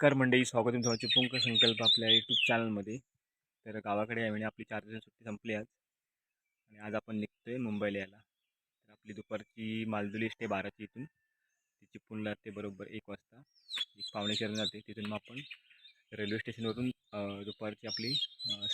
नमस्कार मंडळी स्वागत आहे तुमचं पुंक संकल्प आपल्या यूट्यूब चॅनलमध्ये तर गावाकडे आहे म्हणजे आपली चार दिवस सुट्टी संपली आज. आणि आज आपण निघतो आहे मुंबईला यायला. तर आपली दुपारची मालदुली स्टे बाराची इथून. ती चिपळूणला ते बरोबर एक वाजता. एक पावणेचार जाते. तिथून मग आपण रेल्वे स्टेशनवरून दुपारची आपली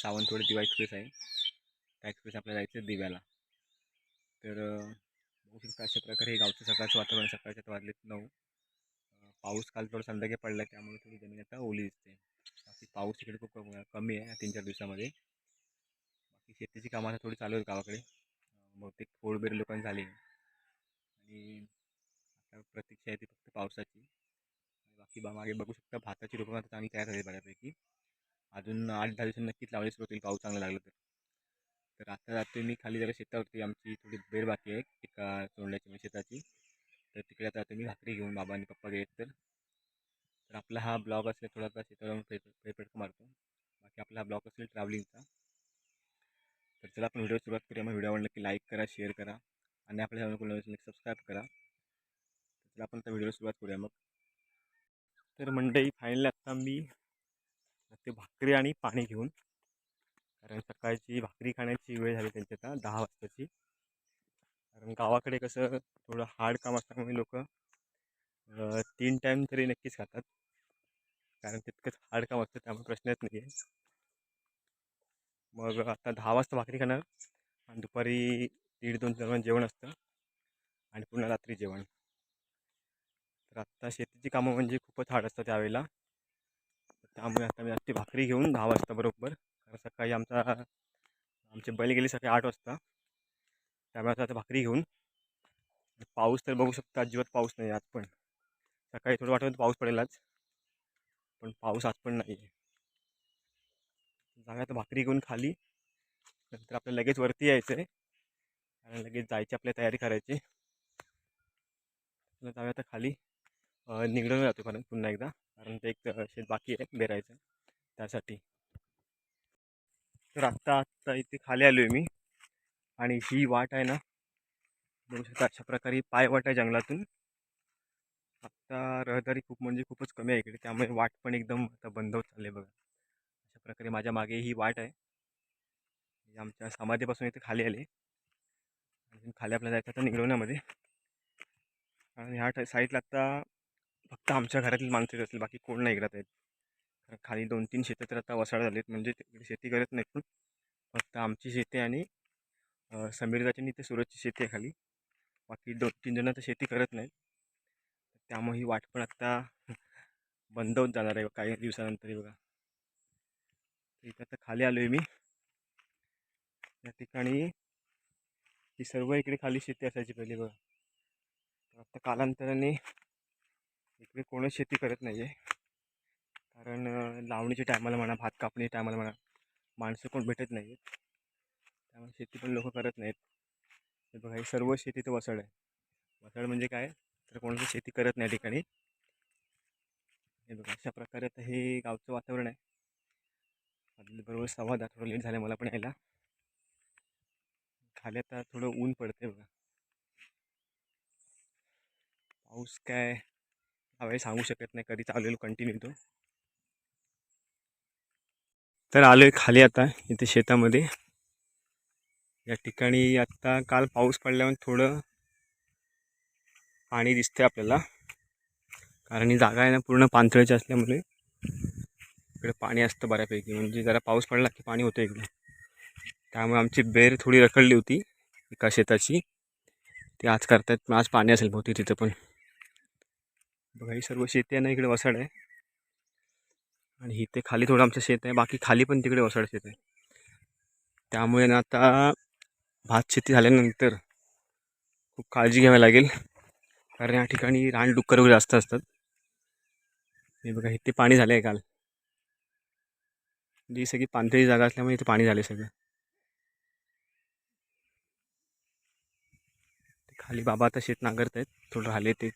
सावंतवाडी दिवा एक्सप्रेस आहे. त्या एक्सप्रेस आपल्याला जायचं आहे दिव्याला. तर बघू शकता अशा प्रकारे हे गावचं सकाळचं वातावरण सकाळच्या वाजलेत नऊ. पाऊस काल थोडं संध्याकाळी पडला त्यामुळे थोडी जमीन आता ओली दिसते. बाकी पाऊस इकडे खूप कमी कमी आहे तीन चार दिवसामध्ये. बाकी शेतीची कामं आता थोडी चालू आहेत गावाकडे. बहुतेक फोडबेर लोकांनी झाली आणि आता प्रतीक्षा आहे ती फक्त पावसाची. बाकी बा मागे बघू शकता भाताची रोपं आता चांगली तयार झाली बऱ्यापैकी. अजून आठ दहा दिवसांनी नक्कीच लावली सुरू होईल पाऊस चांगला लागला तर. तर आता जातोय मी खाली जरा शेतावरती आमची थोडी बेर बाकी आहे एका तोंडल्याची म्हणजे शेताची. तर आता तुम्ही भाकरी घेऊन बाबा आणि पप्पा गेले तर. तर आपला हा ब्लॉग असेल थोडासा शेतावरून फेरफटका मारतो. बाकी आपला हा ब्लॉग असेल ट्रॅव्हलिंगचा तर चला आपण व्हिडिओ सुरुवात करूया. मग व्हिडिओ आवडला की लाईक करा शेअर करा आणि आपल्या चॅनल सबस्क्राईब करा. तर चला आपण आता व्हिडिओ सुरुवात करूया मग. तर मंडळी फायनली आत्ता मी ते भाकरी आणि पाणी घेऊन कारण सकाळची भाकरी खाण्याची वेळ झाली त्यांची आता दहा वाजताची. कारण गावाकडे कसं थोडं हार्ड काम असल्यामुळे लोक तीन टाईम तरी नक्कीच खातात. कारण तितकंच हार्ड काम असतं त्यामुळे प्रश्नच नाही आहे मग आता दहा वाजता भाकरी खाणार आणि दुपारी दीड दोन दरम्यान जेवण असतं आणि पुन्हा रात्री जेवण. तर आत्ता शेतीची कामं म्हणजे खूपच हार्ड असतात त्यावेळेला त्यामुळे आता मी आत्ती भाकरी घेऊन दहा वाजता बरोबर कारण सकाळी आमचा आमचे बैल गेले सकाळी आठ वाजता. त्यामुळे आता भाकरी घेऊन पाऊस तर बघू शकता अजिबात पाऊस नाही आज पण. सकाळी थोडं वाटत पाऊस पडेल आज पण पाऊस आज पण नाही आहे जाऊया आता भाकरी घेऊन खाली. नंतर आपल्याला लगेच वरती यायचं आहे आणि लगेच जायची आपल्या तयारी करायची. जाऊया आता खाली. निघडून जातो कारण पुन्हा एकदा. कारण ते एक शेत बाकी आहे बेरायचं. त्यासाठी. तर आत्ता आत्ता इथे खाली आलो आहे मी. आणि ही वाट आहे ना बघू शकता अशा प्रकारे पाय वाट आहे जंगलातून. आत्ता रहदारी खूप म्हणजे खूपच कमी आहे इकडे त्यामुळे वाट पण एकदम आता बंद होत चालली आहे बघा. अशा प्रकारे माझ्या मागे ही वाट आहे. आमच्या समाधीपासून इथे खाली आले. आणि खाली आपल्याला जायचं आता निघवण्यामध्ये आणि ह्या साईडला आता फक्त आमच्या घरातील माणसं येत असतील बाकी कोण नाही इकडे आहेत कारण खाली दोन तीन शेतं तर आता वसाळा झाले आहेत म्हणजे तिकडे शेती करत नाहीत पण. फक्त आमची शेती आणि समीर समीरदाची ते सूरजची शेती आहे खाली. बाकी दोन तीन जण तर शेती करत नाहीत. त्यामुळे ही वाट पण आत्ता बंद होत जाणार आहे काही दिवसानंतर बघा. इथं आता खाली आलो आहे मी. या ठिकाणी ही सर्व इकडे खाली शेती असायची पहिली बघा. तर आता कालांतराने इकडे कोणच शेती करत नाही आहे कारण लावणीच्या टायमाला म्हणा भात कापणी टायमाला म्हणा माणसं कोण भेटत नाही आहेत त्यामुळे शेती पण लोक करत नाहीत. हे बघा हे सर्व शेती तर वसाड आहे. वसाड म्हणजे काय? तर कोणाची शेती करत नाही ठिकाणी. हे बघा अशा प्रकारे आता हे गावचं वातावरण आहे. बरोबर सव्वा दहा थोडं लेट झालं मला पण यायला. खाली आता थोडं ऊन पडते बघा. पाऊस काय? यावेळी सांगू शकत नाही. कधी चालू कंटिन्यू तो तर आलो आहे खाली आता इथे शेतामध्ये. या ठिकाणी आत्ता काल पाऊस पडल्यामुळे थोडं पाणी दिसतंय आपल्याला. कारण ही जागा आहे ना पूर्ण पाणथळ्याची असल्यामुळे इकडे पाणी असतं बऱ्यापैकी. म्हणजे जरा पाऊस पडला की पाणी होतं इकडे. त्यामुळे आमची बेर थोडी रखडली होती एका शेताची. ती आज करतायत आज पाणी असेल बहुतेक तिथं पण. बघा ही सर्व शेती आहे ना इकडे वसाड आहे. आणि इथे खाली थोडं आमचं शेत आहे. बाकी खाली पण तिकडे वसाड शेत आहे. त्यामुळे ना आता भात शेती झाल्यानंतर खूप काळजी घ्यावी लागेल. कारण या ठिकाणी रानडुक्कर वगैरे जास्त असतात. हे बघा इथे पाणी झालं आहे काल. जी सगळी पाणथळी जागा असल्यामुळे इथे पाणी झाले सगळं. ते खाली बाबा आता शेत नांगरत आहेत. थोडं राहिले ते.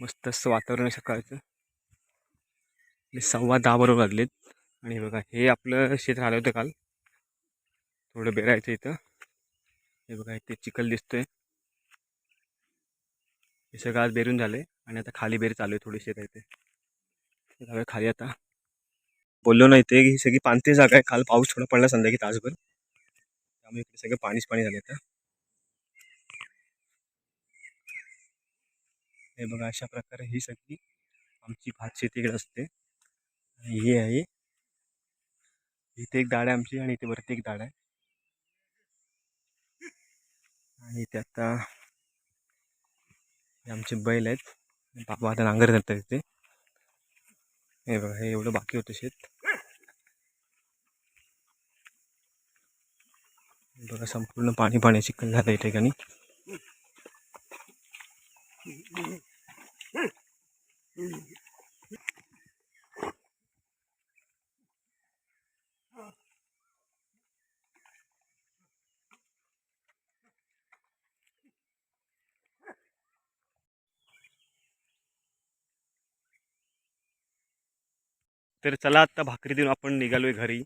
मस्त असं वातावरण आहे सकाळचं. आणि सव्वा दहा बरोबर लागलेत आणि हे बघा हे आपलं शेत राहिलं होतं काल. थोडं बेरायचं इथं. हे बघा इथे चिखल दिसतोय. हे सगळं आज बेरून आहे आणि आता खाली बेर चालू आहे थोडी शेत आहे ते जाऊया खाली आता. बोललो नाही ते ही सगळी पाणती जागा आहे. काल पाऊस थोडा पडला संध्याकाळी तासभर. त्यामुळे इकडे सगळं पाणीच पाणी झालं आता. हे बघा अशा प्रकारे ही सगळी आमची भात शेती इकडे असते. ही आहे इथे एक दाड आहे आमची आणि इथे वरती एक दाड आहे. आणि इथे आता हे आमचे बैल आहेत. बाबा आता नांगर करतात इथे. हे बघा हे एवढं बाकी होतं शेत. बघा संपूर्ण पाणी पाणी चिखल झालं या ठिकाणी. तर चला आत्ता भाकरी देऊन आपण निघालोय घरी.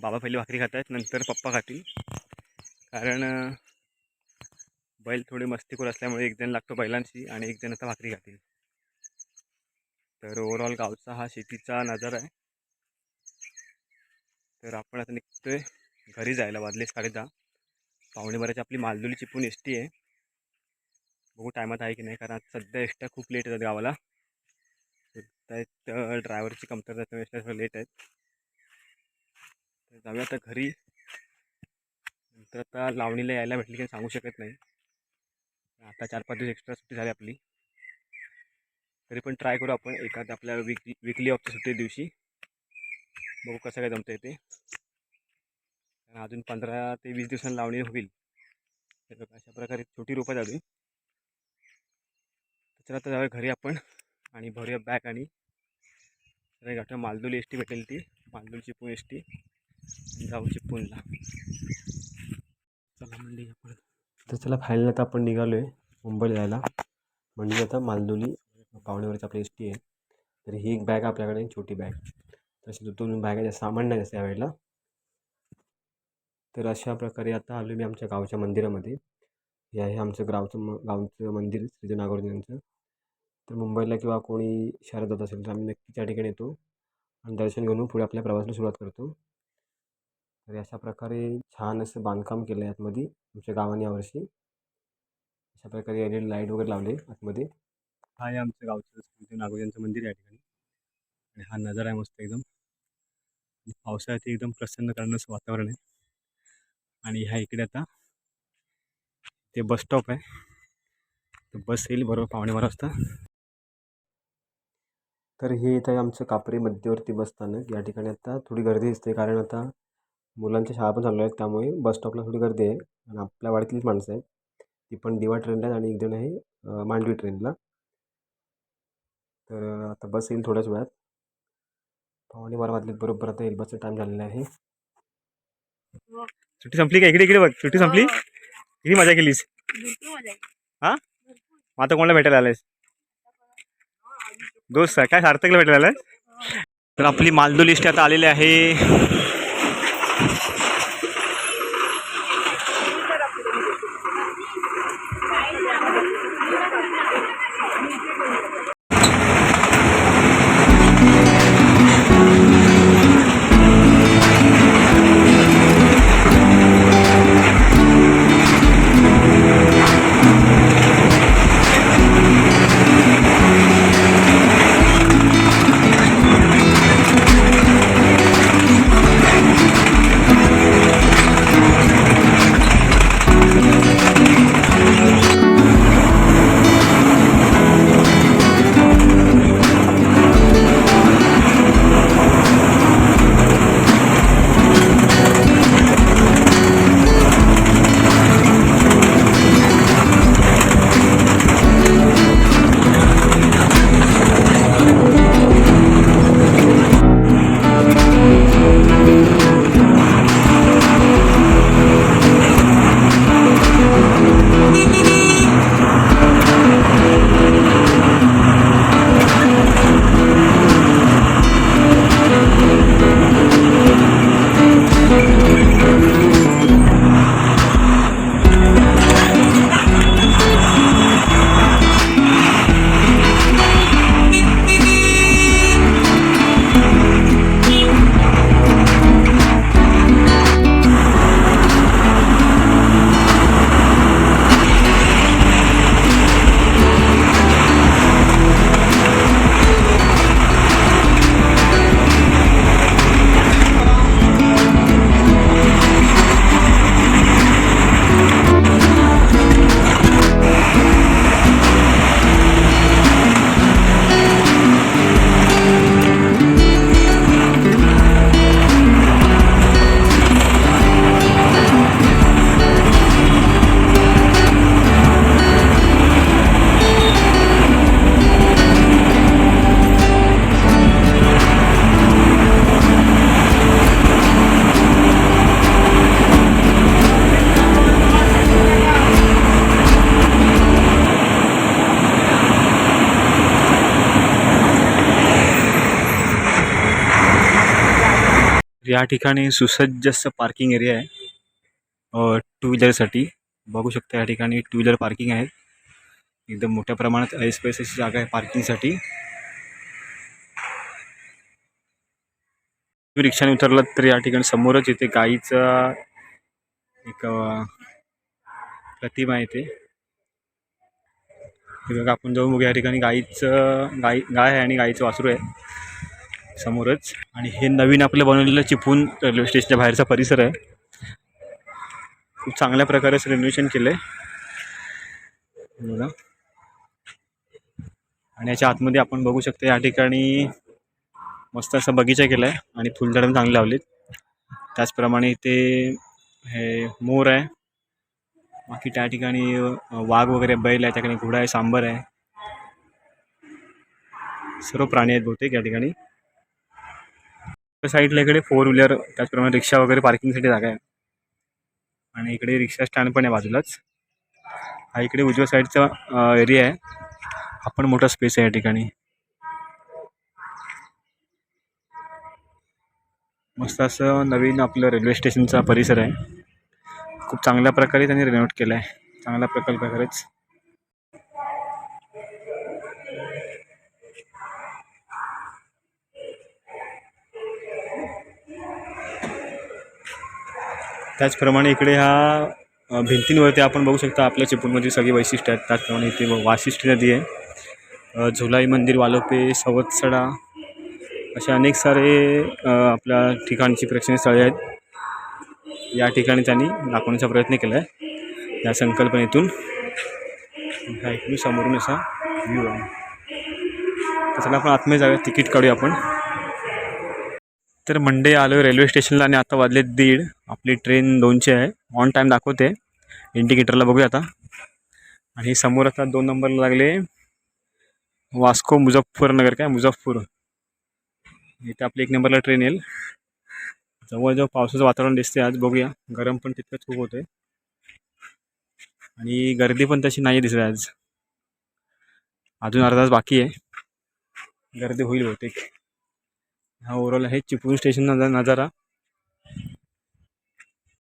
बाबा पहिले भाकरी खात आहेत नंतर पप्पा खातील. कारण बैल थोडे मस्तीखोर असल्यामुळे एक जण लागतो बैलांशी आणि एक जण आता भाकरी खातील. तर ओव्हरऑल गावचा हा शेतीचा नजारा आहे. तर आपण आता निघतोय घरी जायला वाजले साडेदहा दहा आपली मालदुली चिपून एस टी आहे. बघू टायमात आहे की नाही कारण आता सध्या एस खूप लेट येतात गावाला. आहेत ड्रायव्हरची कमतरता त्यामुळे लेट आहेत. तर जाऊया आता घरी. नंतर आता लावणीला यायला भेटली की सांगू शकत नाही. आता चार पाच दिवस एक्स्ट्रा सुट्टी झाली आपली. तरी पण ट्राय करू आपण एखाद आपल्या विकली विकली ऑफच्या सुट्टी दिवशी. बघू कसं काय जमतं ते. कारण अजून पंधरा ते वीस दिवसांनी लावणी होईल. तर अशा प्रकारे छोटी रोपं अजून तर आता जाऊया घरी आपण आणि भरूया बॅग आणि नाही गाठ्या मालदोली एस टी भेटेल ती. मालदोली चिपळूण एस टी जाऊ चिपळूणला. चला म्हणजे आपण. तर चला फायनल आता आपण निघालो आहे मुंबईला जायला. म्हणजे आता मालदोली पावणेवरची आपली एस टी आहे. तर ही एक बॅग आपल्याकडे छोटी बॅग तशी दोन बॅग आहे सामान नाही असते यावेळेला तर अशा प्रकारे आता आलो मी आमच्या गावच्या मंदिरामध्ये. हे आहे आमचं गावचं म गावचं मंदिर श्रीजनागोरजींचं तर मुंबईला किंवा कोणी शहरात जात असेल तर आम्ही नक्की त्या ठिकाणी येतो आणि दर्शन घेऊन पुढे आपल्या प्रवासाला सुरुवात करतो. तर अशा प्रकारे छान असं बांधकाम केलं आहे आतमध्ये आमच्या गावाने यावर्षी. अशा प्रकारे एल लाइट वगैरे लावले आतमध्ये. हा आहे आमच्या गावचं श्रीजन मंदिर या ठिकाणी. आणि हा नजारा आहे मस्त एकदम. पावसाळ्यात एकदम प्रसन्न करण्याचं वातावरण आहे. आणि ह्या इकडे आता ते बस स्टॉप आहे. तर बस येईल बरोबर पावणे बारा वाजता. तर हे इथं आमचं कापरी मध्यवर्ती बसस्थानक या ठिकाणी आता थोडी गर्दी दिसते कारण आता मुलांच्या शाळा पण चालू आहेत त्यामुळे बस स्टॉपला थोडी गर्दी आहे आणि आपल्या वाडीतलीच माणसं आहेत. ती पण दिवा ट्रेनला आहे आणि एक जण आहे मांडवी ट्रेनला तर आता बस येईल थोड्याच वेळात. पावणे बारा वाजलेत बरोबर आता येईल. बसचा टाईम झालेला आहे. सुट्टी संपली का? इकडे इकडे बघ. सुट्टी संपली? किती मजा केलीस. हा? आता कोणाला भेटायला आलायस? दोस्त काय सार्थकला भेटलेला आहे? तर आपली मालदू लिस्ट आता आलेली आहे. या ठिकाणी सुसज्ज असं पार्किंग एरिया आहे. टू व्हीलरसाठी बघू शकता या ठिकाणी टू व्हीलर पार्किंग आहे. एकदम मोठ्या प्रमाणात ऐसपैस अशी जागा आहे पार्किंगसाठी रिक्षाने उतरलात तर या ठिकाणी समोरच इथे गाईचा एक प्रतिमा आहे ते बघा आपण जाऊन बघू या ठिकाणी गाईचं गाई गाय आहे आणि गाईचं वासरू आहे. समोरच. आणि हे नवीन आपलं बनवलेलं चिपळूण रेल्वे स्टेशनच्या बाहेरचा परिसर आहे. खूप चांगल्या प्रकारे असं रेनोव्हेशन केलं आहे बघा. आणि याच्या आतमध्ये आपण बघू शकतो या ठिकाणी मस्त असा बगीचा केला आहे आणि फुलझाडं पण चांगली लावलीत. त्याचप्रमाणे इथे हे मोर आहे. बाकी त्या ठिकाणी वाघ वगैरे बैल आहे त्या ठिकाणी घोडा आहे सांबर आहे. सर्व प्राणी आहेत बहुतेक या ठिकाणी. साईडला इकडे फोर व्हीलर त्याचप्रमाणे रिक्षा वगैरे पार्किंगसाठी जागा आहे. आणि इकडे रिक्षा स्टँड पण आहे बाजूलाच. हा इकडे उजव्या साईडचा एरिया आहे. हा पण मोठा स्पेस आहे या ठिकाणी. मस्त असं नवीन आपलं रेल्वे स्टेशनचा परिसर आहे. खूप चांगल्या प्रकारे त्यांनी रेनोव्हेट केलं आहे चांगल्या प्रकल्प खरंच. त्याचप्रमाणे इकडे हा भिंतींवरती आपण बघू शकता आपल्या चिपळूणमधील सगळी वैशिष्ट्य आहेत. त्याचप्रमाणे इथे वाशिष्ठ वाशिष्ठी नदी आहे. झुलाई मंदिर वालोपे सवत्सडा असे अनेक सारे आपल्या ठिकाणची प्रेक्षणीय स्थळे आहेत. या ठिकाणी त्यांनी दाखवण्याचा प्रयत्न केला आहे. या संकल्पनेतून हा इकडून समोरून असा व्ह्यू आहे. तर चला आपण आतमध्ये जाऊया. तिकीट काढूया आपण. तर मंडे आलो रेल्वे स्टेशनला आणि आता वाजले दीड. आपली ट्रेन दोनची आहे. ऑन टाईम दाखवते. इंडिकेटरला बघूया आता. आणि समोर आता दोन नंबरला लागले. वास्को मुझफ्फरनगर काय? मुझफ्फर. इथे आपली एक नंबरला ट्रेन येईल. जवळजवळ पावसाचं वातावरण दिसते आज बघूया. गरम पण तितकंच खूप होतं आणि गर्दी पण तशी नाही दिसत आज. अजून अर्धा तास बाकी आहे. गर्दी होईल बहुतेक. हा ओव्हरऑल आहे चिपळूण स्टेशन नजारा.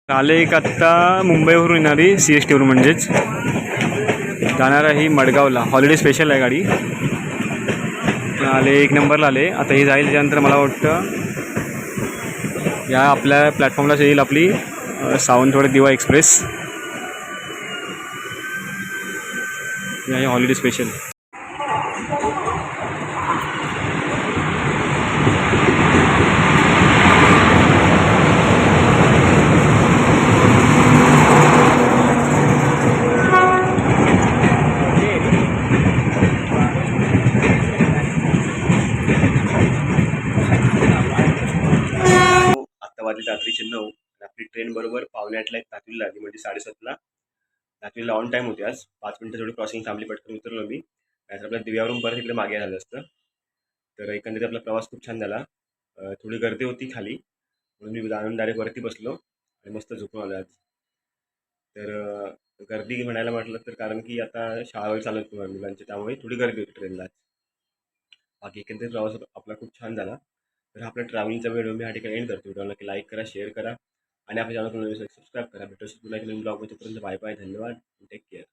आले एक आत्ता मुंबईवरून येणारी सी एस टीवरून म्हणजेच. जाणार आहे ही मडगावला. हॉलिडे स्पेशल आहे गाडी. आले एक नंबरला आले. आता ही जाईल त्यानंतर मला वाटतं या आपल्या प्लॅटफॉर्मलाच येईल आपली अ, सावंतवाडी दिवा एक्सप्रेस आहे हॉलिडे स्पेशल आता वाजले रात्रीचे नऊ आणि आपली ट्रेन बरोबर पावणे आठला एक तातवीला आली म्हणजे साडेसातला. तातवीला ऑन टाईम होते आज. पाच मिनटं थोडी क्रॉसिंग थांबली पटकन उतरलो मी. नाहीतर आपल्या दिव्यावरून बरं तिकडे मागे झालं असतं. तर एकंदरीत आपला प्रवास खूप छान झाला. थोडी गर्दी होती खाली. म्हणून मी जाणून डायरेक्ट वरती बसलो आणि मस्त झोपून आलो आज. तर गर्दी म्हणायला म्हटलं तर कारण की आता शाळा वगैरे चालत नाही मुलांची. त्यामुळे थोडी गर्दी होती ट्रेनला बाकी एकंदरीत प्रवास आपला खूप छान झाला. तर आपल्या ट्रॅव्हलिंगचा व्हिडिओ मी हा ठिकाणी एंड करतो. व्हिडिओ नक्की लाईक करा शेअर करा. आणि आपल्या चॅनल सबस्क्राईब करा. भेटू शकतो एक नवीन ब्लॉगमध्ये तोपर्यंत बाय बाय धन्यवाद. Take care